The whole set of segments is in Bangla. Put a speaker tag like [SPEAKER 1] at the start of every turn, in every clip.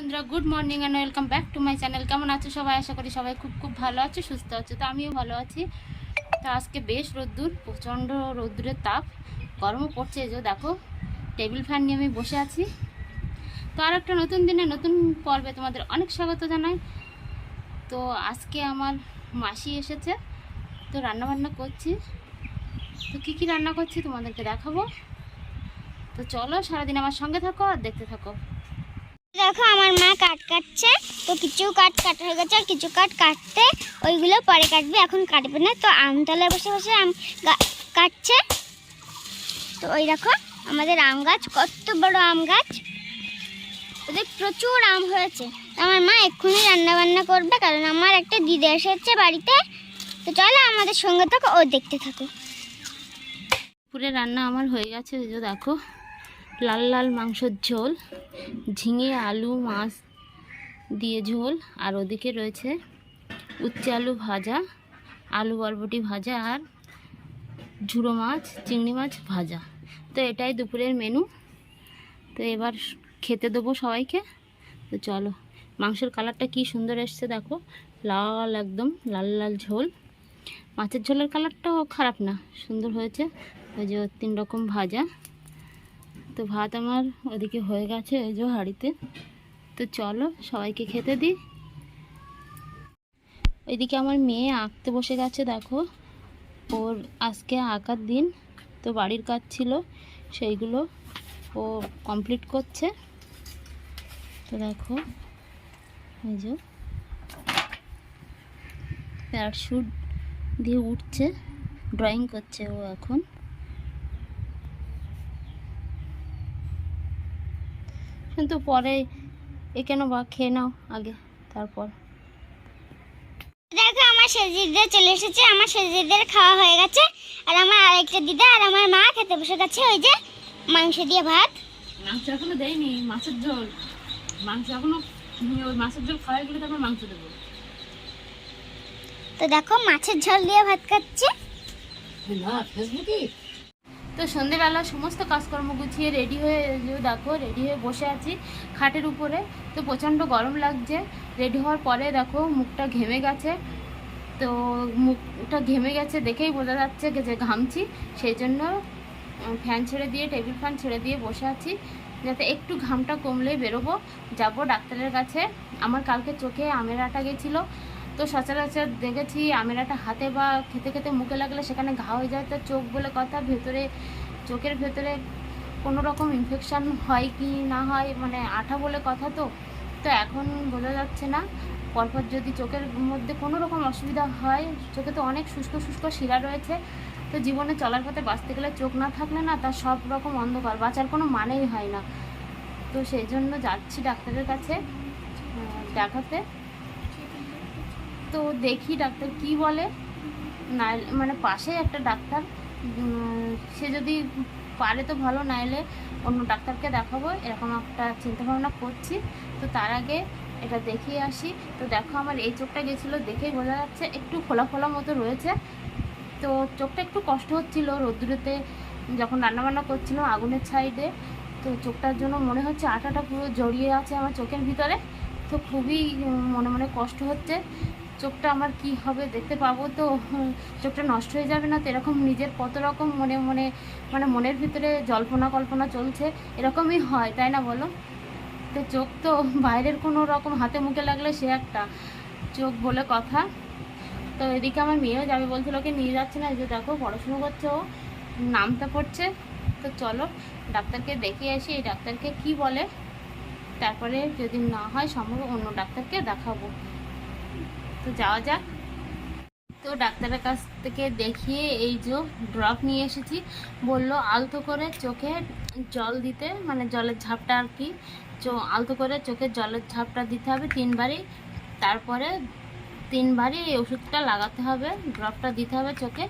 [SPEAKER 1] বন্ধুরা good morning and welcome back to my channel কেমন আছো সবাই? আশা করি সবাই খুব খুব ভালো আছে, সুস্থ আছে। তো আমিও ভালো আছি। তো আজকে বেশ রোদ্দুর, প্রচণ্ড রোদ্দুরের তাপ। গরমও পড়ছে যে, দেখো, টেবিল ফ্যান নিয়ে আমি বসে আছি। তো আর একটা নতুন দিনে, নতুন পর্বে তোমাদের অনেক স্বাগত জানাই। তো আজকে আমার মাসি এসেছে, তো রান্না বান্না করছি। তো কী কী রান্না করছি তোমাদেরকে দেখাবো? তো চলো সারাদিন আমার সঙ্গে থাকো আর দেখতে থাকো।
[SPEAKER 2] দেখো আমার মা কাট কাটছে, তো কিছু কাট কাটা হয়ে গেছে আর কিছু কাট কাটতে ওইগুলো পরে কাটবে, এখন কাটবে না। তো আমতলায় বসে বসে আম কাটছে। তো ওই দেখো, আমাদের আম গাছ, কত বড় আম গাছ। ওদের প্রচুর আম হয়েছে। আমার মা এক্ষুনি রান্না বান্না করবে, কারণ আমার একটা দিদি এসেছে বাড়িতে। তো চলো আমাদের সঙ্গে থাকো, ও দেখতে থাকো
[SPEAKER 1] পুরে রান্না আমার হয়ে গেছে দেখো। লাল লাল মাংসের ঝোল, ঝিঙে, আলু, মাছ দিয়ে ঝোল, আর ওদিকে রয়েছে উচ্ছে আলু ভাজা, আলু বরবটি ভাজা, আর ঝুড়ো মাছ, চিংড়ি মাছ ভাজা। তো এটাই দুপুরের মেনু তো এবার খেতে দেবো সবাইকে। তো চলো, মাংসের কালারটা কি সুন্দর এসছে দেখো। লাল একদম, লাল লাল ঝোল। মাছের ঝোলের কালারটাও খারাপ না, সুন্দর হয়েছে। ওই যে তিন রকম ভাজা। তো ভাত আমার ওদিকে হয়ে গেছে ওই যে হাঁড়িতে। তো চলো সবাইকে খেতে দিই। ওইদিকে আমার মেয়ে আঁকতে বসে গেছে, দেখো। ওর আজকে আঁকার দিন, তো বাড়ির কাজ ছিল সেইগুলো ও কমপ্লিট করছে। তো দেখো, এই যে প্যারাশুট দিয়ে উঠছে ড্রয়িং করছে ও এখন। কিন্তু পরে এ কেন বা খেয়ে নাও আগে তারপর।
[SPEAKER 2] দেখো আমার সেজিদের চলে এসেছে আমার সেজিদের খাওয়া হয়ে গেছে। আর আমার আরেকটা দিদা আর আমার মা খেতে বসে গেছে ওই যে মাংস দিয়ে ভাত।
[SPEAKER 1] মাংস এখনও দেয়নি মাছের ঝোল। মাংস এখনও ওই মাছের ঝোল খাওয়াই গেলে তারপর মাংস দেবো।
[SPEAKER 2] তো দেখো মাছের ঝোল দিয়ে ভাত খাচ্ছে।
[SPEAKER 1] তো সন্ধেবেলা সমস্ত কাজকর্ম গুছিয়ে রেডি হয়ে দেখো রেডি হয়ে বসে আছি খাটের উপরে। তো প্রচণ্ড গরম লাগছে। রেডি হওয়ার পরে দেখো মুখটা ঘেমে গেছে। তো মুখটা ঘেমে গেছে দেখেই বোঝা যাচ্ছে যে ঘামছি, সেই জন্য ফ্যান ছেড়ে দিয়ে টেবিল ফ্যান ছেড়ে দিয়ে বসে আছি। যাতে একটু ঘামটা কমলেই বেরোবো। যাব ডাক্তারের কাছে। আমার কালকে চোখে আমের আটা গেছিল। তো সচরাচর দেখেছি আমের আটা হাতে বা খেতে খেতে মুখে লাগলে সেখানে ঘা হয়ে যায়, তো চোখ বলে কথা, ভেতরে, চোখের ভেতরে কোনো রকম ইনফেকশান হয় কি না হয় মানে আঠা বলে কথা তো তো এখন বোঝা যাচ্ছে না। পরপর যদি চোখের মধ্যে কোনো রকম অসুবিধা হয়, চোখে তো অনেক শুষ্ক শুষ্ক শিরা রয়েছে, তো জীবনে চলার পথে বাঁচতে গেলে চোখ না থাকলে না তার সব রকম অন্ধকার, বাঁচার কোনো মানেই হয় না। তো সেই জন্য যাচ্ছি ডাক্তারের কাছে দেখাতে। তো দেখি ডাক্তার কি বলে। না মানে পাশে একটা ডাক্তার সে যদি পারে তো ভালো, নাইলে অন্য ডাক্তারকে দেখাবো, এরকম একটা চিন্তাভাবনা করছি। তো তার আগে এটা দেখিয়ে আসি। তো দেখো আমার এই চোখটা গেছিল দেখেই বোঝা যাচ্ছে, একটু খোলা খোলা মতো রয়েছে। তো চোখটা একটু কষ্ট হচ্ছিল রোদ্দুরেতে, যখন রান্নাবান্না করছিলাম আগুনের ছাইডে। তো চোখটার জন্য মনে হচ্ছে আটাটা পুরো জড়িয়ে আছে আমার চোখের ভিতরে। তো খুবই মনে মনে কষ্ট হচ্ছে। চোখটা আমার কি হবে দেখতে পাবো তো? চোখটা নষ্ট হয়ে যাবে না তো? এরকম নিজের কত রকম মনে মনে মানে মনের ভিতরে জল্পনা কল্পনা চলছে, এরকমই হয়, তাই না বলো? তো চোখ তো বাইরের কোনো রকম হাতে মুখে লাগলে সে একটা। চোখ বলে কথা। তো এদিকে আমার মেয়েও যাবে বলছিল ওকে নিয়ে যাচ্ছে না যে দেখো পড়াশুনো করছে ও নামতে পড়ছে। তো চলো ডাক্তারকে দেখিয়ে আসি, এই ডাক্তারকে কি বলে? তারপরে যদি না হয় সম্ভব অন্য ডাক্তারকে দেখাবো। তো যাওয়া যাক। তো ডাক্তারের কাছ থেকে দেখিয়ে এই যে ড্রপ নিয়ে এসেছি, বলল আলতো করে চোখে জল দিতে মানে জলের ঝাপটা আর কি আলতো করে চোখে জলের ঝাপটা দিতে হবে তিনবারই, তারপরে তিনবারই এই ওষুধটা লাগাতে হবে, ড্রপটা দিতে হবে চোখে,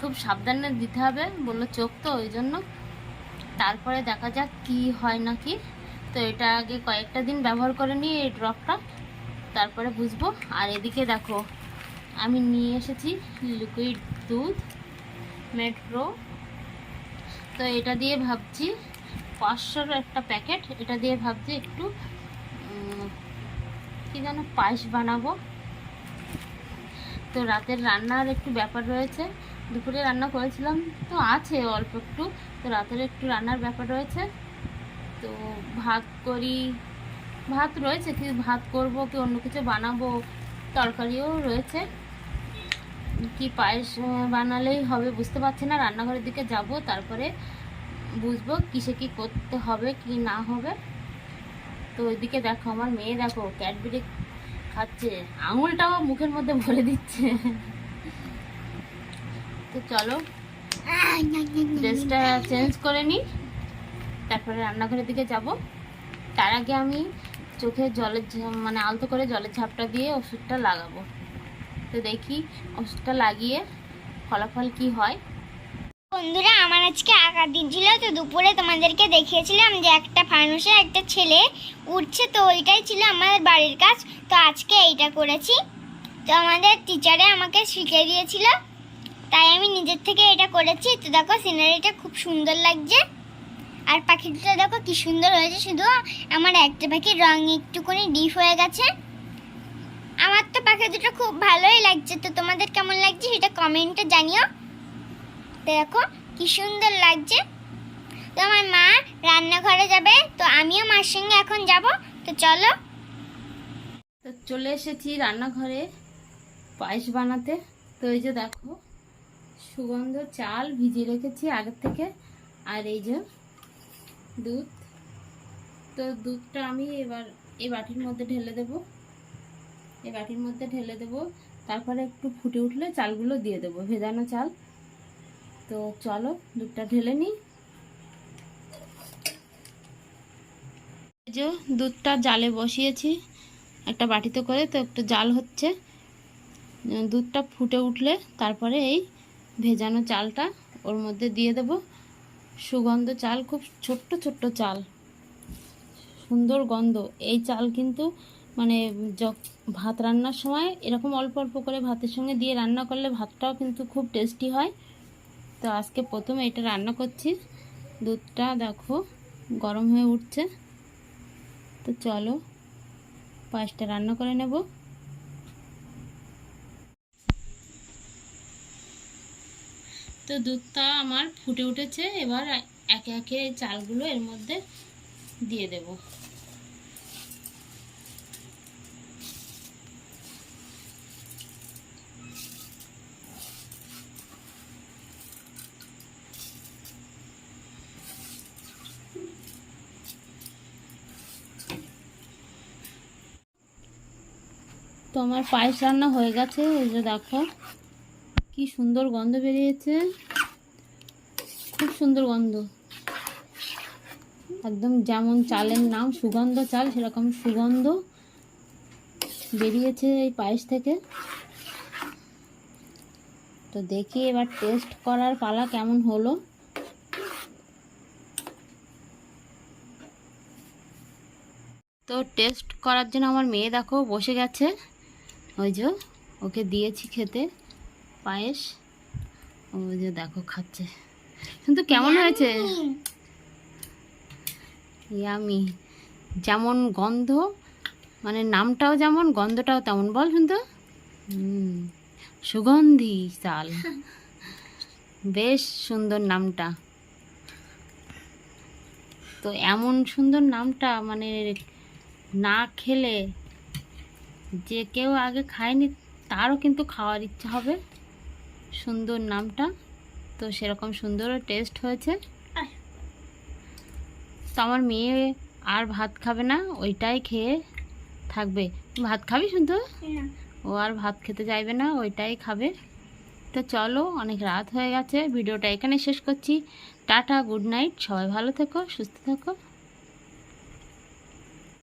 [SPEAKER 1] খুব সাবধানে দিতে হবে, বলল চোখ তো ওই জন্য। তারপরে দেখা যাক কি হয় নাকি। তো এটা আগে কয়েকটা দিন ব্যবহার করে নিই এই ড্রপটা। তারপরে বুঝব। আর এদিকে দেখো আমি নিয়ে এসেছি লিকুইড দুধ মেট্রো তো এটা দিয়ে ভাবছি পাঁচশোর একটা প্যাকেট এটা দিয়ে ভাবছি একটু উম, যেন পায়েস বানাবো। তো রাতের রান্নার একটু ব্যাপার রয়েছে। দুপুরে রান্না করেছিলাম তো আছে অল্প একটু তো রাতের একটু রান্নার ব্যাপার রয়েছে। তো ভাগ করি ভাত রয়েছে, কি ভাত করব, কি অন্য কিছু বানাবো, তরকারিও রয়েছে। কি পায়েস বানালেই হবে বুঝতে পারছি না, রান্নাঘরের দিকে যাব, তারপরে বুঝব কিসে কি করতে হবে, কি না হবে। তো ওইদিকে দেখো, আমার মেয়ে দেখো, ক্যাডবেরি খাচ্ছে, আঙুলটাও মুখের মধ্যে ভরে দিচ্ছে। তো চলো, ড্রেসটা চেঞ্জ করে নিই, তারপরে রান্নাঘরের দিকে যাব। তার আগে আমি চোখে জলের মানে আলতো করে জলের ঝাপটা দিয়ে ওষুধটা লাগাবো। তো দেখি ওষুধটা লাগিয়ে ফলাফল কি হয়।
[SPEAKER 2] বন্ধুরা, আমার আজকে আঁকার দিন ছিল, তো দুপুরে তোমাদেরকে দেখিয়েছিলাম যে একটা ফানুসে একটা ছেলে উঠছে, তো ওইটাই ছিল আমাদের বাড়ির কাজ। তো আজকে এইটা করেছি। তো আমাদের টিচারে আমাকে শিখিয়ে দিয়েছিল, তাই আমি নিজের থেকে এটা করেছি। তো দেখো সিনারিটা খুব সুন্দর লাগছে। আর পাখিটা দেখো কি সুন্দর হয়েছে, শুধু আমার একটা পাখির রং একটুখানি ডিপ হয়ে গেছে। আমার তো পাখি দুটো খুব ভালোই লাগছে, তো তোমাদের কেমন লাগছে সেটা কমেন্টে জানিও। তো দেখো কি সুন্দর লাগছে। তো আমার মা রান্নাঘরে যাবে, তো আমিও মার সঙ্গে এখন যাব, তো চলো।
[SPEAKER 1] তো চলে এসেছি রান্নাঘরে পায়েস বানাতে। তো এই যে দেখো, সুগন্ধ চাল ভিজিয়ে রেখেছি আগের থেকে। আর এই যে দুধ। তো দুধটা আমি এবার এই বাটির মধ্যে ঢেলে দেব। এই বাটির মধ্যে ঢেলে দেব। তারপরে একটু ফুটে উঠলে চালগুলো দিয়ে দেবো, ভেজানো চাল। তো চলো, দুধটা ঢেলে নিই। যে দুধটা জালে বসিয়েছি, একটা বাটিতে করে, তো একটু জাল হচ্ছে। দুধটা ফুটে উঠলে তারপরে এই ভেজানো চালটা ওর মধ্যে দিয়ে দেব। সুগন্ধ চাল, খুব ছোট্ট ছোট্ট চাল। সুন্দর গন্ধ। এই চাল কিন্তু মানে ভাত রান্নার সময় এরকম অল্প অল্প করে ভাতের সঙ্গে দিয়ে রান্না করলে ভাতটাও কিন্তু খুব টেস্টি হয়। তো আজকে প্রথমে এটা রান্না করছি। দুধটা দেখো গরম হয়ে উঠছে। তো চলো, পায়েসটা রান্না করে নেব। তো দুধটা আমার ফুটে উঠেছে, এবার একে একে চালগুলো এর মধ্যে দিয়ে দেব। তো আমার পায়েস রান্না হয়ে গেছে, এই যে দেখো। কি সুন্দর গন্ধ বেরিয়েছে। খুব সুন্দর গন্ধ। একদম যেমন চালের নাম সুগন্ধ চাল, সেরকম সুগন্ধ বেরিয়েছে এই পায়েস থেকে। তো দেখি এবার টেস্ট করার পালা কেমন হলো। তো টেস্ট করার জন্য আমার মেয়ে দেখো বসে গেছে। ওই যে ওকে দিয়েছি খেতে। পায়েস? ওই যে দেখো খাচ্ছে। কিন্তু কেমন হয়েছে? ইয়ামি যেমন গন্ধ মানে নামটাও যেমন গন্ধটাও তেমন। বল শুনতো হুম। সুগন্ধি চাল। বেশ সুন্দর নামটা। তো এমন সুন্দর নামটা মানে না খেলে যে কেউ আগে খায়নি তারও কিন্তু খাওয়ার ইচ্ছা হবে। সুন্দর নামটা। তো সেরকম সুন্দর টেস্ট হয়েছে। তো আমার মেয়ে আর ভাত খাবে না ওইটাই খেয়ে থাকবে। ভাত খাবি শুনতো ও আর ভাত খেতে চাইবে না ওইটাই খাবে। তো চলো অনেক রাত হয়ে গেছে ভিডিওটা এখানে শেষ করছি। টাটা গুড নাইট সবাই ভালো থেকো সুস্থ থেকো।